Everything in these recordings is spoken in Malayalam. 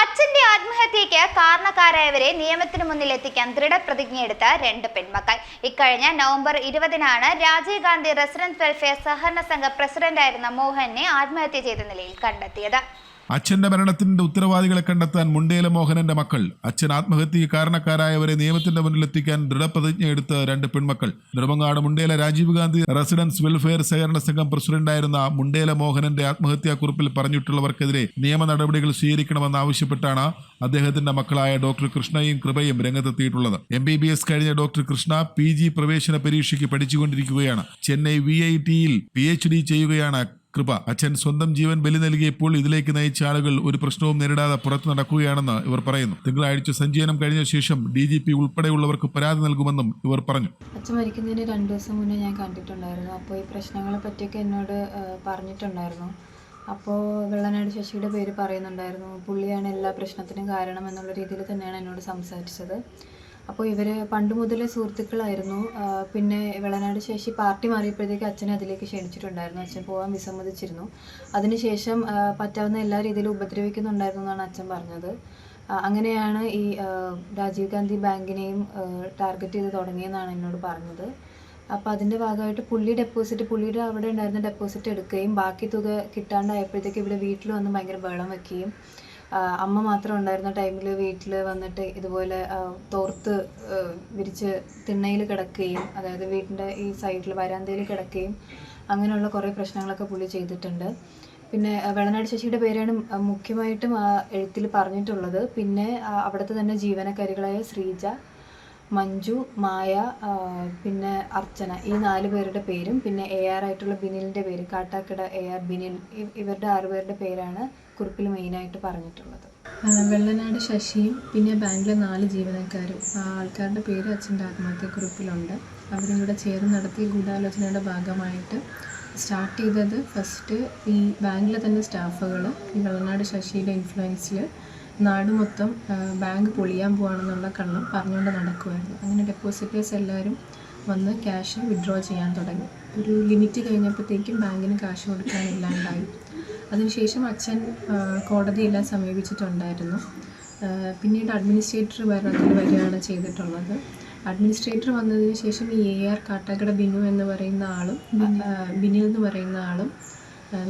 അച്ഛന്റെ ആത്മഹത്യയ്ക്ക് കാരണക്കാരായവരെ നിയമത്തിന് മുന്നിൽ എത്തിക്കാൻ ദൃഢപ്രതിജ്ഞയെടുത്ത രണ്ട് പെൺമക്കൾ. ഇക്കഴിഞ്ഞ നവംബർ ഇരുപതിനാണ് രാജീവ് ഗാന്ധി റെസിഡൻസ് വെൽഫെയർ സഹകരണ സംഘ പ്രസിഡന്റായിരുന്ന മോഹനെ ആത്മഹത്യ ചെയ്ത നിലയിൽ കണ്ടെത്തിയത്. അച്ഛന്റെ മരണത്തിന്റെ ഉത്തരവാദികളെ കണ്ടെത്താൻ മുണ്ടേല മോഹനന്റെ മക്കൾ അച്ഛൻ ആത്മഹത്യക്ക് കാരണക്കാരായവരെ നിയമത്തിന്റെ മുന്നിലെത്തിക്കാൻ ദൃഢപ്രതിജ്ഞ എടുത്ത രണ്ട് പെൺമക്കൾ. നെടുമങ്ങാട് മുണ്ടേല രാജീവ് ഗാന്ധി റെസിഡൻസ് വെൽഫെയർ സഹകരണ സംഘം പ്രസിഡന്റായിരുന്ന മുണ്ടേല മോഹനന്റെ ആത്മഹത്യാക്കുറിപ്പിൽ പറഞ്ഞിട്ടുള്ളവർക്കെതിരെ നിയമ നടപടികൾ സ്വീകരിക്കണമെന്നാവശ്യപ്പെട്ടാണ് അദ്ദേഹത്തിന്റെ മക്കളായ ഡോക്ടർ കൃഷ്ണയും കൃപയും രംഗത്തെത്തിയിട്ടുള്ളത്. എം ബി ബി എസ് കഴിഞ്ഞ ഡോക്ടർ കൃഷ്ണ പി ജി പ്രവേശന പരീക്ഷയ്ക്ക് പഠിച്ചുകൊണ്ടിരിക്കുകയാണ്. ചെന്നൈ വി ഐ ടിയിൽ പി എച്ച് ഡി ചെയ്യുകയാണ് കൃപ. അച്ഛൻ സ്വന്തം ജീവൻ ബലി നൽകിയപ്പോൾ ഇതിലേക്ക് നയിച്ച ആളുകൾ ഒരു പ്രശ്നവും നേരിടാതെ പുറത്തു നടക്കുകയാണെന്ന് ഇവർ പറയുന്നു. തിങ്കളാഴ്ച സഞ്ചയനം കഴിഞ്ഞ ശേഷം ഡി ജി പി ഉൾപ്പെടെയുള്ളവർക്ക് പരാതി നൽകുമെന്നും ഇവർ പറഞ്ഞു. അച്ഛൻ മരിക്കുന്നതിന് രണ്ടു ദിവസം മുന്നേ ഞാൻ കണ്ടിട്ടുണ്ടായിരുന്നു. അപ്പോൾ ഈ പ്രശ്നങ്ങളെ പറ്റിയൊക്കെ എന്നോട് പറഞ്ഞിട്ടുണ്ടായിരുന്നു. അപ്പോൾ വെള്ളനാട് ശശിയുടെ പേര് പറയുന്നുണ്ടായിരുന്നു. പുള്ളിയാണ് എല്ലാ പ്രശ്നത്തിനും കാരണം എന്നുള്ള രീതിയിൽ തന്നെയാണ് എന്നോട് സംസാരിച്ചത്. അപ്പോൾ ഇവർ പണ്ട് മുതലേ സുഹൃത്തുക്കളായിരുന്നു. പിന്നെ വെള്ളനാട് ശേഷി പാർട്ടി മാറിയപ്പോഴത്തേക്ക് അച്ഛനെ അതിലേക്ക് ക്ഷണിച്ചിട്ടുണ്ടായിരുന്നു. അച്ഛൻ പോകാൻ വിസമ്മതിച്ചിരുന്നു അതിനുശേഷം പറ്റാവുന്ന എല്ലാ രീതിയിലും ഉപദ്രവിക്കുന്നുണ്ടായിരുന്നു എന്നാണ് അച്ഛൻ പറഞ്ഞത്. അങ്ങനെയാണ് ഈ രാജീവ് ഗാന്ധി ബാങ്കിനെയും ടാർഗറ്റ് ചെയ്ത് തുടങ്ങിയെന്നാണ് എന്നോട് പറഞ്ഞത്. അപ്പോൾ അതിന്റെ ഭാഗമായിട്ട് പുള്ളി ഡെപ്പോസിറ്റ് പുള്ളിയുടെ അവിടെ ഉണ്ടായിരുന്ന ഡെപ്പോസിറ്റ് എടുക്കുകയും ബാക്കി തുക കിട്ടാണ്ടായപ്പോഴത്തേക്ക് ഇവിടെ വീട്ടിൽ വന്ന് ഭയങ്കര ബഹളം വെക്കുകയും ആ, അമ്മ മാത്രം ഉണ്ടായിരുന്ന ടൈമിൽ വീട്ടിൽ വന്നിട്ട് ഇതുപോലെ തോർത്ത് വിരിച്ച് തിണ്ണയിൽ കിടക്കുകയും അതായത് വീടിന്റെ ഈ സൈഡിൽ വരാന്തയിൽ കിടക്കുകയും അങ്ങനെയുള്ള കുറേ പ്രശ്നങ്ങളൊക്കെ പുള്ളി ചെയ്തിട്ടുണ്ട്. പിന്നെ വെള്ളനാട് ശശിയുടെ പേരാണ് മുഖ്യമായിട്ടും ആ എഴുത്തിൽ പറഞ്ഞിട്ടുള്ളത്. പിന്നെ അവിടുത്തെ തന്നെ ജീവനക്കാരികളായ ശ്രീജ മഞ്ജു മായ പിന്നെ അർച്ചന. ഈ നാല് പേരുടെ പേരും പിന്നെ എ ആർ ആയിട്ടുള്ള ബിനിലിന്റെ പേര് കാട്ടാക്കട എ ആർ ബിനിൽ ഇവരുടെ ഇവരുടെ ആറുപേരുടെ പേരാണ് കുറിപ്പിൽ മെയിനായിട്ട് പറഞ്ഞിട്ടുള്ളത്. വെള്ളനാട് ശശിയും പിന്നെ ബാങ്കിലെ നാല് ജീവനക്കാരും. ആ ആൾക്കാരുടെ പേര് അച്ഛന്റെ ആത്മഹത്യക്കുറിപ്പിലുണ്ട് അവരും കൂടെ ചേർന്ന് നടത്തിയ ഗൂഢാലോചനയുടെ ഭാഗമായിട്ട് സ്റ്റാർട്ട് ചെയ്തത് ഫസ്റ്റ് ഈ ബാങ്കിലെ തന്നെ സ്റ്റാഫുകൾ ഈ വെള്ളനാട് ശശിയുടെ ഇൻഫ്ലുവൻസിൽ നാട് മൊത്തം ബാങ്ക് പൊളിയാൻ പോവാണെന്നുള്ള കള്ളം പറഞ്ഞുകൊണ്ട് നടക്കുമായിരുന്നു അങ്ങനെ ഡെപ്പോസിറ്റേഴ്സ് എല്ലാവരും വന്ന് ക്യാഷ് വിഡ്രോ ചെയ്യാൻ തുടങ്ങി. ഒരു ലിമിറ്റ് കഴിഞ്ഞപ്പോഴത്തേക്കും ബാങ്കിന് കാശ് കൊടുക്കാനില്ലാണ്ടായി അതിനുശേഷം അച്ഛൻ കോടതിയെല്ലാം സമീപിച്ചിട്ടുണ്ടായിരുന്നു. പിന്നീട് അഡ്മിനിസ്ട്രേറ്റർ ഭരണത്തിൽ വരികയാണ് ചെയ്തിട്ടുള്ളത്. അഡ്മിനിസ്ട്രേറ്റർ വന്നതിന് ശേഷം ഈ എ ആർ കാട്ടാക്കട ബിനു എന്ന് പറയുന്ന ആളും ബിനു എന്ന് പറയുന്ന ആളും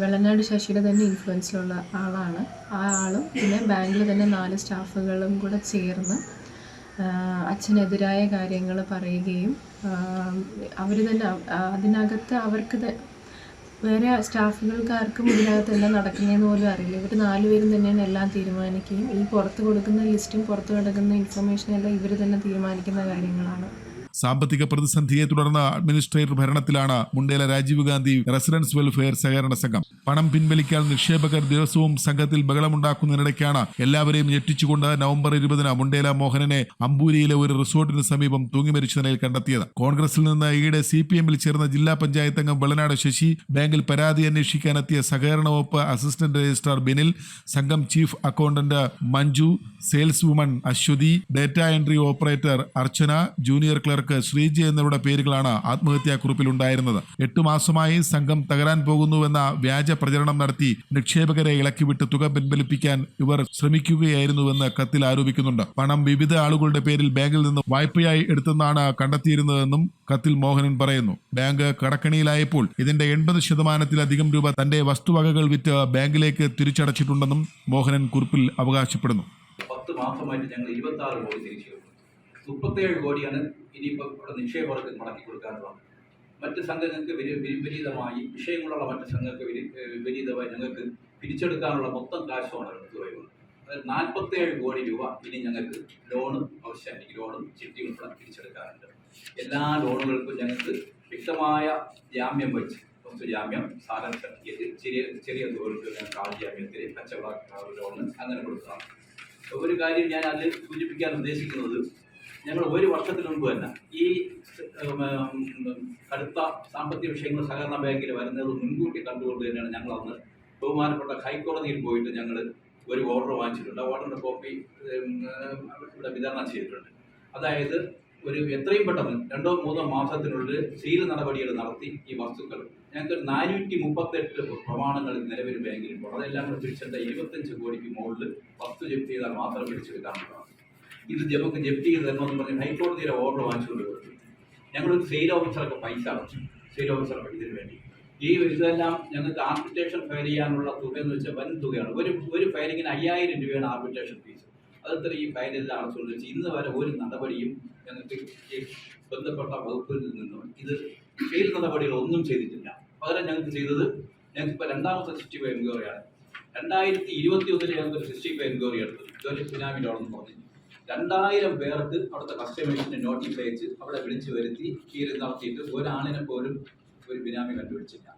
വെള്ളനാട് ശശിയുടെ തന്നെ ഇൻഫ്ലുവൻസിലുള്ള ആളാണ്. ആ ആളും പിന്നെ ബാങ്കിൽ തന്നെ നാല് സ്റ്റാഫുകളും കൂടെ ചേർന്ന് അച്ഛനെതിരായ കാര്യങ്ങൾ പറയുകയും അവർ തന്നെ അതിനകത്ത് അവർക്ക് വേറെ സ്റ്റാഫുകൾക്ക് ആർക്കും ഇതിനകത്ത് എല്ലാം നടക്കുന്നതെന്ന് പോലും അറിയില്ല. ഇവർ നാലുപേരും തന്നെയാണ് എല്ലാം തീരുമാനിക്കുകയും ഈ പുറത്ത് കൊടുക്കുന്ന ലിസ്റ്റും പുറത്ത് കിടക്കുന്ന ഇൻഫർമേഷനും എല്ലാം ഇവർ തന്നെ തീരുമാനിക്കുന്ന കാര്യങ്ങളാണ്. സാമ്പത്തിക പ്രതിസന്ധിയെ തുടർന്ന് അഡ്മിനിസ്ട്രേറ്റർ ഭരണത്തിലാണ് മുണ്ടേല രാജീവ് ഗാന്ധി റെസിഡൻസ് വെൽഫെയർ സഹകരണ സംഘം. പണം പിൻവലിക്കാൻ നിക്ഷേപകർ ദിവസവും സംഘത്തിൽ ബഹളമുണ്ടാക്കുന്നതിനിടയ്ക്കാണ് എല്ലാവരെയും ഞെട്ടിച്ചുകൊണ്ട് നവംബർ ഇരുപതിന് മുണ്ടേല മോഹനനെ അമ്പൂരിയിലെ ഒരു റിസോർട്ടിന് സമീപം തൂങ്ങിമരിച്ച നിലയിൽ കണ്ടെത്തിയത്. കോൺഗ്രസിൽ നിന്ന് ഈയിടെ സി പി എമ്മിൽ ചേർന്ന ജില്ലാ പഞ്ചായത്ത് അംഗം വെള്ളനാട് ശശി ബാങ്കിൽ പരാതി അന്വേഷിക്കാനെത്തിയ സഹകരണ വകുപ്പ് അസിസ്റ്റന്റ് രജിസ്ട്രാർ ബിനിൽ സംഘം chief accountant Manju sales woman Aswathy data entry operator Archana junior clerk Sreeji എന്നിവരുടെ പേരുകളാണ് ആത്മഹത്യാക്കുറിപ്പിൽ ഉണ്ടായിരുന്നത് എട്ടു മാസമായി സംഘം തകരാൻ പോകുന്നുവെന്ന വ്യാജ പ്രചരണം നടത്തി നിക്ഷേപകരെ ഇളക്കിവിട്ട് തുക പിൻവലിപ്പിക്കാൻ ഇവർ ശ്രമിക്കുകയായിരുന്നുവെന്ന് കത്തിൽ ആരോപിക്കുന്നുണ്ട്. പണം വിവിധ ആളുകളുടെ പേരിൽ ബാങ്കിൽ നിന്ന് വായ്പയായി എടുത്തെന്നാണ് കണ്ടെത്തിയിരുന്നതെന്നും കത്തിൽ മോഹനൻ പറയുന്നു. ബാങ്ക് കടക്കണിയിലായപ്പോൾ ഇതിന്റെ എൺപത് ശതമാനത്തിലധികം രൂപ തന്റെ വസ്തുവകകൾ വിറ്റ് ബാങ്കിലേക്ക് തിരിച്ചടച്ചിട്ടുണ്ടെന്നും മോഹനൻ കുറിപ്പിൽ അവകാശപ്പെടുന്നു. പത്ത് മാസമായിട്ട് ഞങ്ങൾ ഇരുപത്തി ആറ് കോടി തിരിച്ചു മുപ്പത്തേഴ് കോടിയാണ് ഇനിയിപ്പോൾ ഇവിടെ നിക്ഷേപകർക്ക് മടക്കി കൊടുക്കാനുള്ളത്. മറ്റ് സംഘങ്ങൾക്ക് വിപരീതമായി വിഷയങ്ങളുള്ള മറ്റ് സംഘങ്ങൾക്ക് വിപരീതമായി ഞങ്ങൾക്ക് പിരിച്ചെടുക്കാനുള്ള മൊത്തം കാശുമാണ് എടുത്തു വരുന്നത് അതായത് നാൽപ്പത്തേഴ് കോടി രൂപ ഇനി ഞങ്ങൾക്ക് ലോണ് ആവശ്യം ലോണും ചിട്ടിയും ഉൾപ്പെടെ പിരിച്ചെടുക്കാറുണ്ട് എല്ലാ ലോണുകൾക്കും ഞങ്ങൾക്ക് വ്യക്തമായ ജാമ്യം വെച്ച് കുറച്ച് ജാമ്യം സാധന ചെറിയ ചെറിയ തുകകൾക്ക് ഞങ്ങൾക്ക് ആ ചെറിയ കച്ചവട ലോണ് അങ്ങനെ കൊടുക്കണം ഒരു കാര്യം ഞാൻ അതിൽ സൂചിപ്പിക്കാൻ ഉദ്ദേശിക്കുന്നത് ഞങ്ങൾ ഒരു വർഷത്തിന് മുമ്പ് തന്നെ ഈ കടുത്ത സാമ്പത്തിക വിഷയങ്ങൾ സഹകരണ ബാങ്കിൽ വരുന്നത് മുൻകൂട്ടി കണ്ടുകൊണ്ട് തന്നെയാണ് ഞങ്ങൾ അന്ന് ബഹുമാനപ്പെട്ട ഹൈക്കോടതിയിൽ പോയിട്ട് ഞങ്ങൾ ഒരു ഓർഡർ വാങ്ങിച്ചിട്ടുണ്ട്. ആ ഓർഡറിന്റെ കോപ്പി ഇവിടെ വിതരണം ചെയ്തിട്ടുണ്ട്. അതായത് ഒരു എത്രയും പെട്ടെന്ന് രണ്ടോ മൂന്നോ മാസത്തിനുള്ളിൽ സീൽ നടപടികൾ നടത്തി ഈ വസ്തുക്കൾ. ഞങ്ങൾക്ക് നാനൂറ്റി മുപ്പത്തെട്ട് പ്രമാണങ്ങൾ നിലവിൽ ബാങ്കിലിപ്പോൾ അതെല്ലാം കൂടെ പിടിച്ചെടുത്ത ഇരുപത്തഞ്ച് കോടിക്ക് മുകളിൽ വസ്തു ജപ്തി ചെയ്താൽ മാത്രം പിടിച്ചെടുക്കാനുള്ളതാണ് ഇത് നമുക്ക് ജപ്തി ചെയ്ത് തരണമെന്ന് പറഞ്ഞ് ഹൈക്കോടതിയിലെ ഓർഡർ വാങ്ങിച്ചുകൊണ്ട് ഞങ്ങളൊരു സെയിൽ ഓഫീസറൊക്കെ പൈസ അടച്ചു. സെയിൽ ഓഫീസറൊക്കെ ഇതിന് വേണ്ടി. ഈ ഇതെല്ലാം ഞങ്ങൾക്ക് ആർബിട്രേഷൻ ഫയൽ ചെയ്യാനുള്ള തുക എന്ന് വെച്ചാൽ വൻ തുകയാണ്. ഒരു ഒരു ഫയലിങ്ങിന് അയ്യായിരം രൂപയാണ് ആർബിട്രേഷൻ ഫീസ് അതത്ര ഈ ഫയലെല്ലാം അടച്ചുകൊണ്ട് വെച്ച് ഇന്ന് വരെ ഒരു നടപടിയും ഞങ്ങൾക്ക് ബന്ധപ്പെട്ട വകുപ്പിൽ നിന്നും ഇത് ഫെയിൽ നടപടികൾ ഒന്നും ചെയ്തിട്ടില്ല. പകരം ഞങ്ങൾക്ക് ചെയ്തത് ഞങ്ങൾക്ക് ഇപ്പോൾ രണ്ടാമത്തെ സിസ്റ്റി ഫൈവ് എൻക്വയറിയാണ് രണ്ടായിരത്തി ഇരുപത്തി ഒന്നിൽ ഞങ്ങൾക്ക് ഒരു സിസ്റ്റി ഫൈവ് എൻക്വയറി എടുത്തു അവിടെ നിന്ന് പറഞ്ഞു രണ്ടായിരം പേർക്ക് അവിടുത്തെ കസ്റ്റമേഴ്സിനെ നോട്ടിഫൈ അയച്ച് അവിടെ വിളിച്ചു വരുത്തി കീറി നടത്തിയിട്ട് ഒരാളിനെ പോലും ഒരു ബിനാമി കണ്ടുപിടിച്ചില്ല.